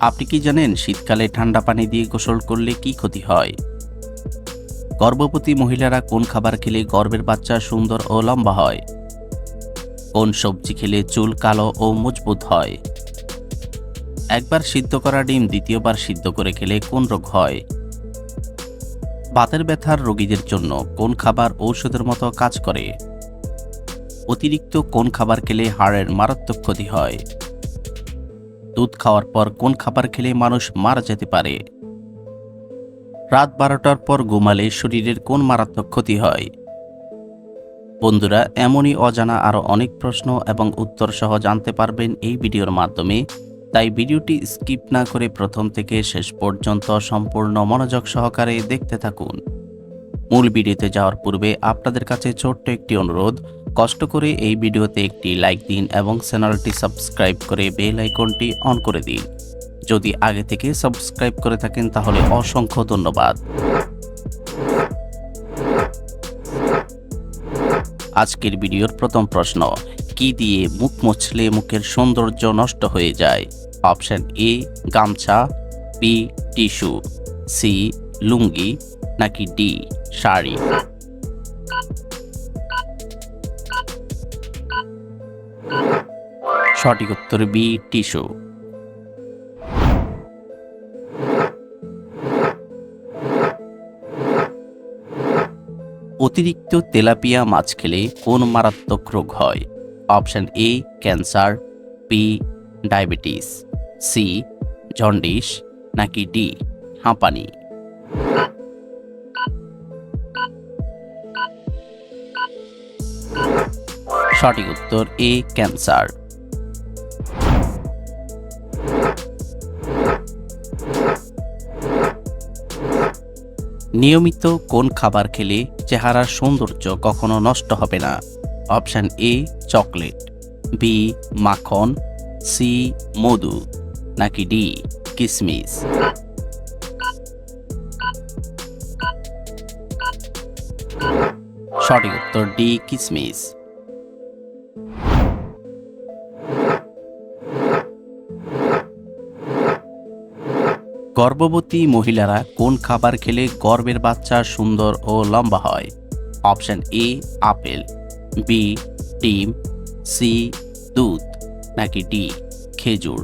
আপনি কি জানেন শীতকালে ঠান্ডা পানি দিয়ে গোসল করলে কি ক্ষতি হয়? গর্ভবতী মহিলারা কোন খাবার খেলে গর্ভের বাচ্চা সুন্দর ও লম্বা হয়? কোন সবজি খেলে চুল কালো ও মজবুত হয়? একবার সিদ্ধ করা ডিম দ্বিতীয়বার সিদ্ধ করে খেলে কোন রোগ হয়? বাতের ব্যথার রোগীদের জন্য কোন খাবার ঔষধের মতো কাজ করে? অতিরিক্ত কোন খাবার খেলে হাড়ের মারাত্মক ক্ষতি হয়? দুধ খাওয়ার পর কোন খাবার খেলে মানুষ মারা যেতে পারে? রাত বারোটার পর ঘুমালে শরীরের কোন মারাত্মক ক্ষতি হয়? বন্ধুরা, এমনই অজানা আরও অনেক প্রশ্ন এবং উত্তর সহ জানতে পারবেন এই ভিডিওর মাধ্যমে। তাই ভিডিওটি স্কিপ না করে প্রথম থেকে শেষ পর্যন্ত সম্পূর্ণ মনোযোগ সহকারে দেখতে থাকুন। মূল ভিডিওতে যাওয়ার পূর্বে আপনাদের কাছে ছোট্ট একটি অনুরোধ কষ্ট করে এই ভিডিওতে একটি লাইক দিন এবং চ্যানেলটি সাবস্ক্রাইব করে বেল আইকনটি অন করে দিন। যদি আগে থেকে সাবস্ক্রাইব করে থাকেন তাহলে অসংখ্য ধন্যবাদ। আজকের ভিডিওর প্রথম প্রশ্ন, কি দিয়ে মুখ মুছলে মুখের সৌন্দর্য নষ্ট হয়ে যায়? অপশন এ, গামছা, বি, টিস্যু, সি, লুঙ্গি, নাকি ডি, শাড়ি? সঠিক উত্তর বি, টিস্যু। অতিরিক্ত তেলাপিয়া মাছ খেলে কোন মারাত্মক রোগ হয়? Option A, cancer, B, diabetes, C, jaundice, নাকি ডি, হাঁপানি। সঠিক উত্তর এ, ক্যান্সার। নিয়মিত কোন খাবার খেলে চেহারার সৌন্দর্য কখনো নষ্ট হবে না? Option A, chocolate. বি, মাখন। সি, মধু। নাকি ডি, কিসমিস। সঠিক উত্তর ডি, কিসমিস। গর্ভবতী মহিলারা কোন খাবার খেলে গর্ভের বাচ্চা সুন্দর ও লম্বা হয়? অপশন এ, আপেল, বি, ডিম, সি, দুধ, নাকি ডি, খেজুর?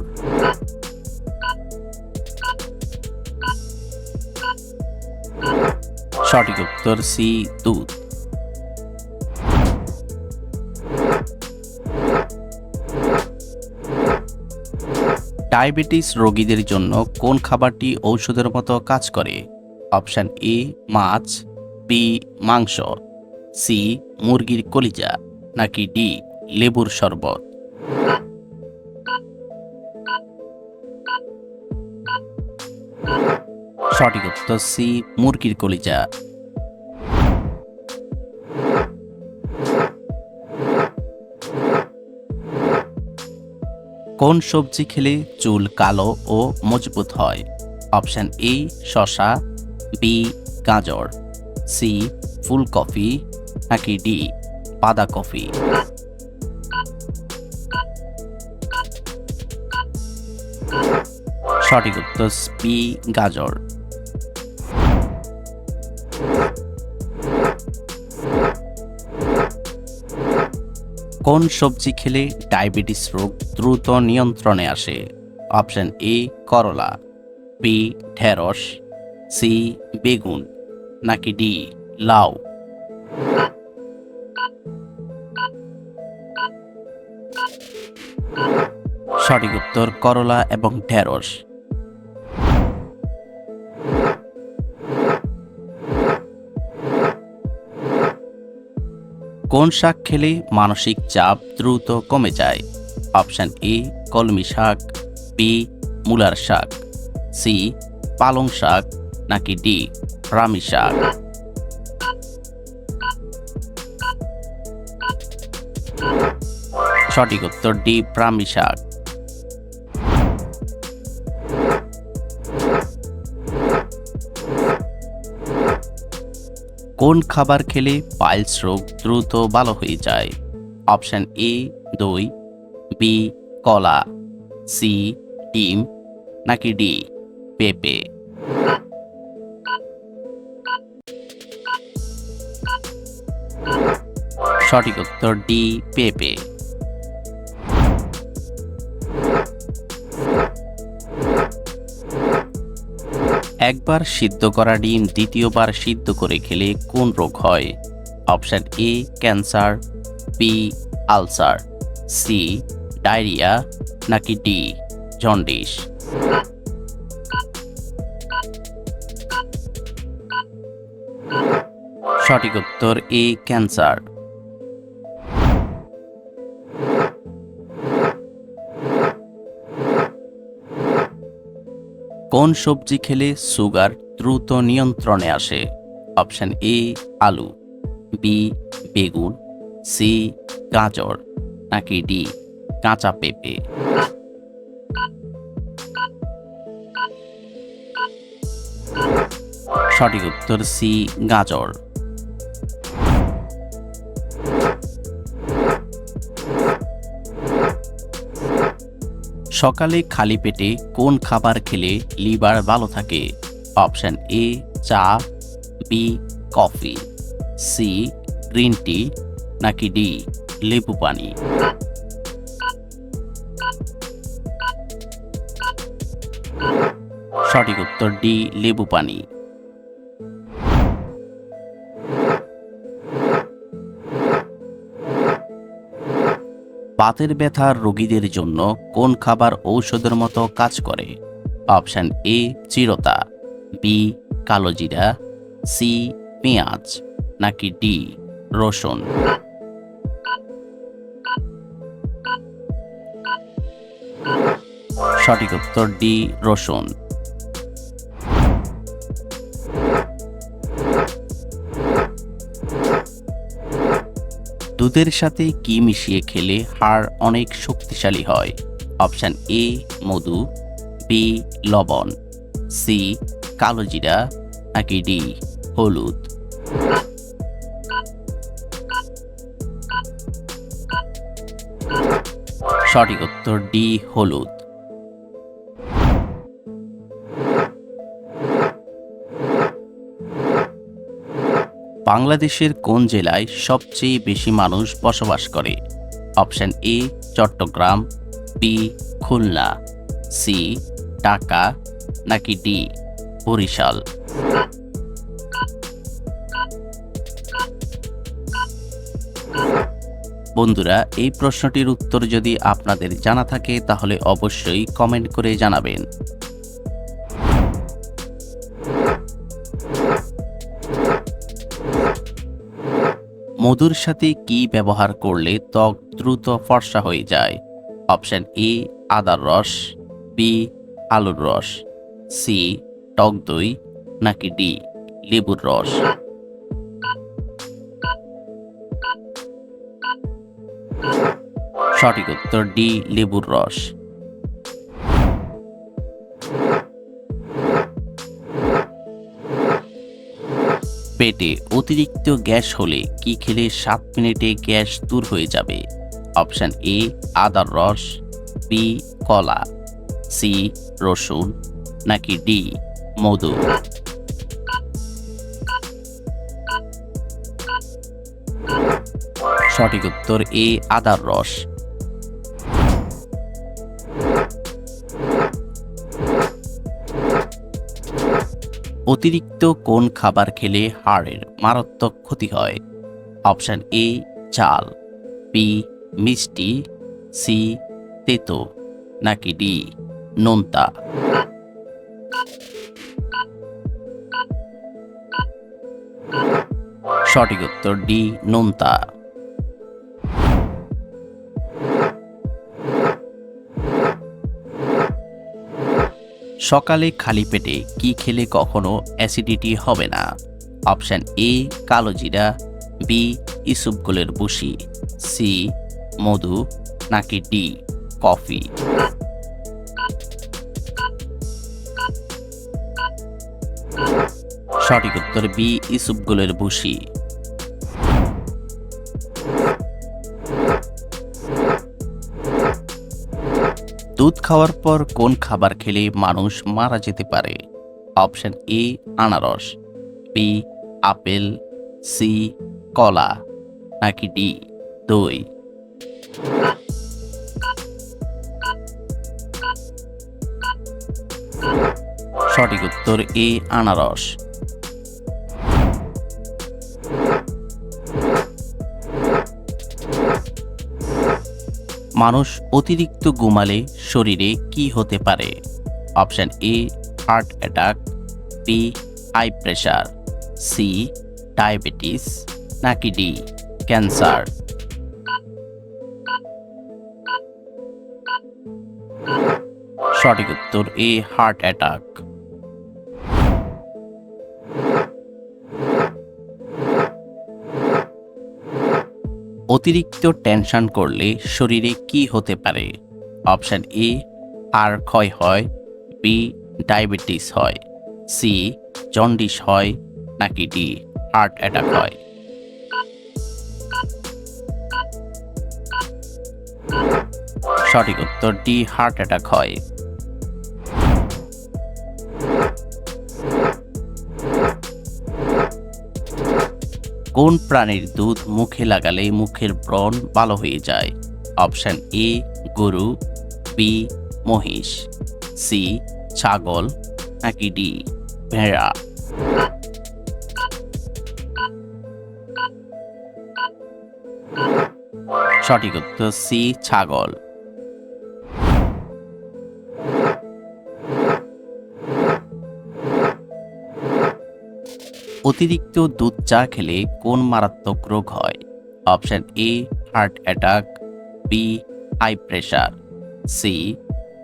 সঠিক উত্তর সি, দুধ। ডায়াবেটিস রোগীদের জন্য কোন খাবারটি ঔষধের মতো কাজ করে? অপশান এ, মাছ, বি, মাংস, সি, মুরগির কলিজা, নাকি ডি, লেবুর শরবত? সঠিক উত্তর সি, মুরগির কলিজা। কোন সবজি খেলে চুল কালো ও মজবুত হয়? অপশান এ শশা বি গাজর সি ফুলকপি, নাকি ডি বাঁধাকপি? সঠিক উত্তর বি গাজর। কোন সবজি খেলে ডায়াবেটিস রোগ দ্রুত নিয়ন্ত্রণে আসে? অপশন এ, করলা বি ঢেঁড়স সি বেগুন, নাকি ডি, লাউ? সঠিক উত্তর, করলা এবং ঢেঁড়স। কোন শাক খেলে মানসিক চাপ দ্রুত কমে যায়? অপশান এ, কলমি শাক, বি, মূলার শাক, সি, পালং শাক, নাকি ডি, রামি শাক? সঠিক উত্তর ডি প্রামি শাক। কোন খাবার খেলে পাইলস রোগ দ্রুত ভালো হয়ে যায়? অপশান এ, দই, বি, কলা, সি, ডিম, নাকি ডি, পেঁপে? সঠিক উত্তর ডি, পেঁপে। একবার সিদ্ধ করা ডিম দ্বিতীয়বার সিদ্ধ করে খেলে কোন রোগ হয়? Option A, cancer, B, ulcer, C, diarrhoea, নাকি ডি, জন্ডিস? সঠিক উত্তর এ, ক্যান্সার। কোন সবজি খেলে সুগার দ্রুত নিয়ন্ত্রণে আসে? অপশান এ, আলু, বি, বেগুন, সি, গাজর, নাকি ডি, কাঁচা পেঁপে? সঠিক উত্তর সি, গাজর। সকালে খালি পেটে কোন খাবার খেলে লিভার ভালো থাকে? অপশান এ, চা, B, coffee, C, green tea, নাকি ডি, লেবু পানি? সঠিক উত্তর ডি, লেবু পানি। বাতের ব্যথার রোগীদের জন্য কোন খাবার ঔষধের মতো কাজ করে? অপশন এ চিরতা। বি কালোজিরা সি পেঁয়াজ। নাকি ডি রসুন। সঠিক উত্তর ডি রসুন। দুধের সাথে কি মিশিয়ে খেলে হাড় অনেক শক্তিশালী হয়? অপশান এ, মধু, বি, লবণ, সি, কালো জিরা, নাকি ডি, হলুদ? সঠিক উত্তর ডি, হলুদ। বাংলাদেশের কোন জেলায় সবচেয়ে বেশি মানুষ বসবাস করে? Option A, Chattogram B Khulna C Dhaka, নাকি ডি বরিশাল? বন্ধুরা, এই প্রশ্নটির উত্তর যদি আপনাদের জানা থাকে, তাহলে অবশ্যই কমেন্ট করে জানাবেন। মধুর সাথে কি ব্যবহার করলে ত্বক দ্রুত ফর্সা হয়ে যায়? অপশান এ, আদার রস, বি, আলুর রস, সি, টক দই, নাকি ডি, লেবুর রস। সঠিক উত্তর ডি, লেবুর রস। পেটে অতিরিক্ত গ্যাস হলে কি খেলে সাত মিনিটে গ্যাস দূর হয়ে যাবে? অপশান এ, আদার রস, বি, কলা, সি, রসুন, নাকি ডি, মধু? সঠিক উত্তর এ, আদার রস। অতিরিক্ত কোন খাবার খেলে হাড়ের মারাত্মক ক্ষতি হয়? অপশান এ চাল বি মিষ্টি সি তেতো, নাকি ডি নোনতা? সঠিক উত্তর ডি নোনতা। সকালে খালি পেটে কি খেলে কখনো অ্যাসিডিটি হবে না? অপশান এ কালো জিরা। বি ইসুপগুলের বুশি সি মধু। নাকি ডি কফি। সঠিক উত্তর বি ইসুপগুলের বুশি দুধ খাওয়ার পর কোন খাবার খেলে মানুষ মারা যেতে পারে? অপশন এ, আনারস, বি, আপেল, সি, কলা, নাকি ডি, দই? সঠিক উত্তর এ, আনারস। মানুষ অতিরিক্ত ঘুমালে শরীরে কি হতে পারে? Option A heart attack B high pressure C diabetes নাকি ডি ক্যান্সার সঠিক উত্তর এ হার্ট অ্যাটাক অতিরিক্ত টেনশন করলে শরীরে কি হতে পারে? অপশান এ, আর ক্ষয় হয়। বি ডায়াবেটিস হয়। সি জন্ডিস হয়। নাকি ডি হার্ট অ্যাটাক হয়। সঠিক উত্তর ডি হার্ট অ্যাটাক হয়। কোন প্রাণীর দুধ মুখে লাগালে মুখের ব্রণ ভালো হয়ে যায়? অপশন এ, গরু, বি, মহিষ, সি, ছাগল, নাকি ডি, ভেড়া? সঠিক উত্তর সি, ছাগল। অতিরিক্ত দুধ চা খেলে কোন মারাত্মক রোগ হয়? Option A, heart attack B high pressure C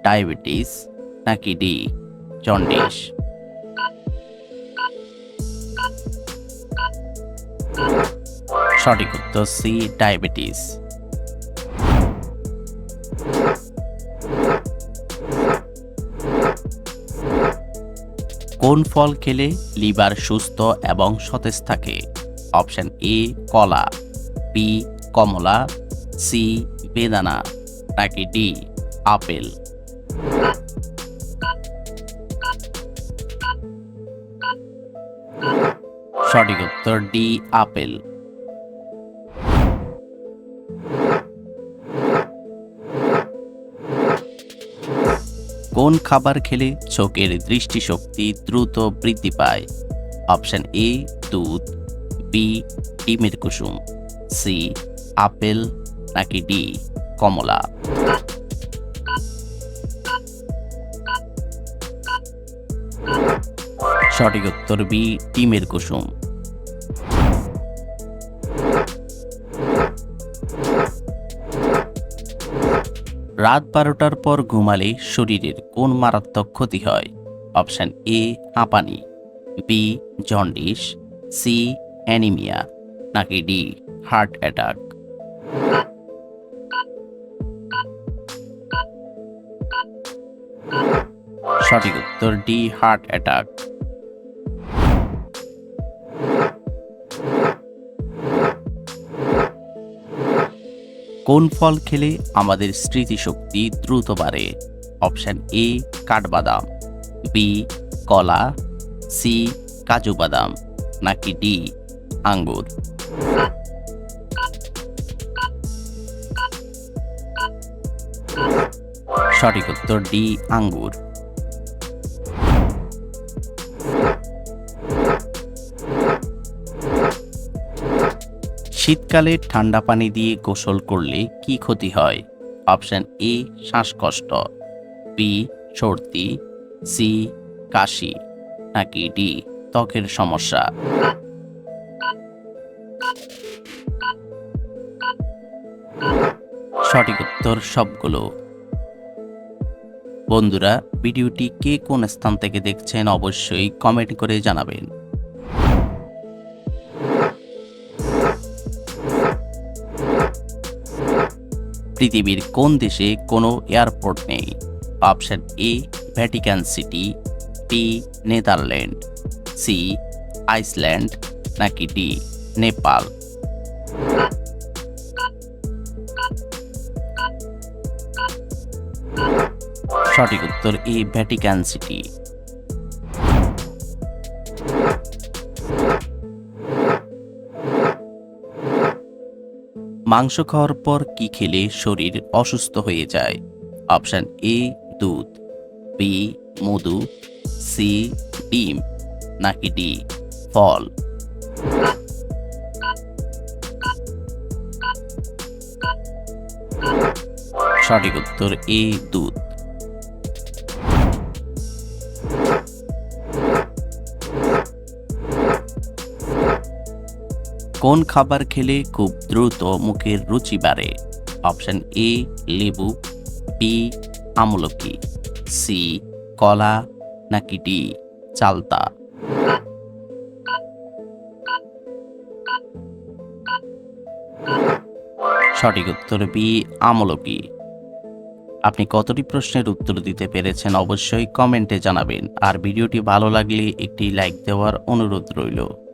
diabetes, নাকি ডি জন্ডিস? সঠিক উত্তর সি ডায়াবেটিস। কোন ফল খেলে লিভার সুস্থ এবং সতেজ থাকে? অপশন এ, কলা, বি, কমলা, সি, বেদানা, নাকি ডি, আপেল? সঠিক উত্তর ডি, আপেল। কোন খাবার খেলে চোখের দৃষ্টিশক্তি দ্রুত বৃদ্ধি পায়। অপশন এ, দুধ, বি, ডিমের কুসুম, সি, আপেল, নাকি ডি, কমলা। সঠিক উত্তর বি, ডিমের কুসুম। রাত বারোটার পর ঘুমালে শরীরের কোন মারাত্মক ক্ষতি হয়? অপশান এ, হাঁপানি, বি, জন্ডিস, সি, অ্যানিমিয়া, নাকি ডি, হার্ট অ্যাটাক? সঠিক উত্তর ডি, হার্ট অ্যাটাক। কোন ফল খেলে আমাদের স্মৃতিশক্তি দ্রুত বাড়ে? অপশান এ, কাঠবাদাম, বি, কলা, সি, কাজু বাদাম, নাকি ডি, আঙ্গুর? সঠিক উত্তর ডি, আঙ্গুর। শীতকালে ঠান্ডা পানি দিয়ে গোসল করলে কি ক্ষতি হয়? অপশন এ, শ্বাসকষ্ট। বি, সর্দি। সি, কাশি। নাকি ডি, ত্বকের সমস্যা। সঠিক উত্তর সবগুলো। বন্ধুরা, ভিডিওটি কে কোন স্থান থেকে দেখছেন অবশ্যই কমেন্ট করে জানাবেন। পৃথিবীর কোন দেশে কোনো এয়ারপোর্ট নেই? Option A, Vatican City B Netherland C Iceland, নাকি ডি নেপাল? সঠিক উত্তর এ, ভ্যাটিকান সিটি। মাংস খাওয়ার পর কি খেলে শরীর অসুস্থ হয়ে যায়? অপশান এ, দুধ। বি মধু। সি ডিম। নাকি ডি, ফল? সঠিক উত্তর এ, দুধ। কোন খাবার খেলে খুব দ্রুত মুখের রুচি বাড়ে? অপশন এ, লেবু বি আমলকি সি কলা, নাকি ডি চালতা? সঠিক উত্তর বি আমলকি। আপনি কতটি প্রশ্নের উত্তর দিতে পেরেছেন অবশ্যই কমেন্টে জানাবেন। আর ভিডিওটি ভালো লাগলে একটি লাইক দেওয়ার অনুরোধ রইল।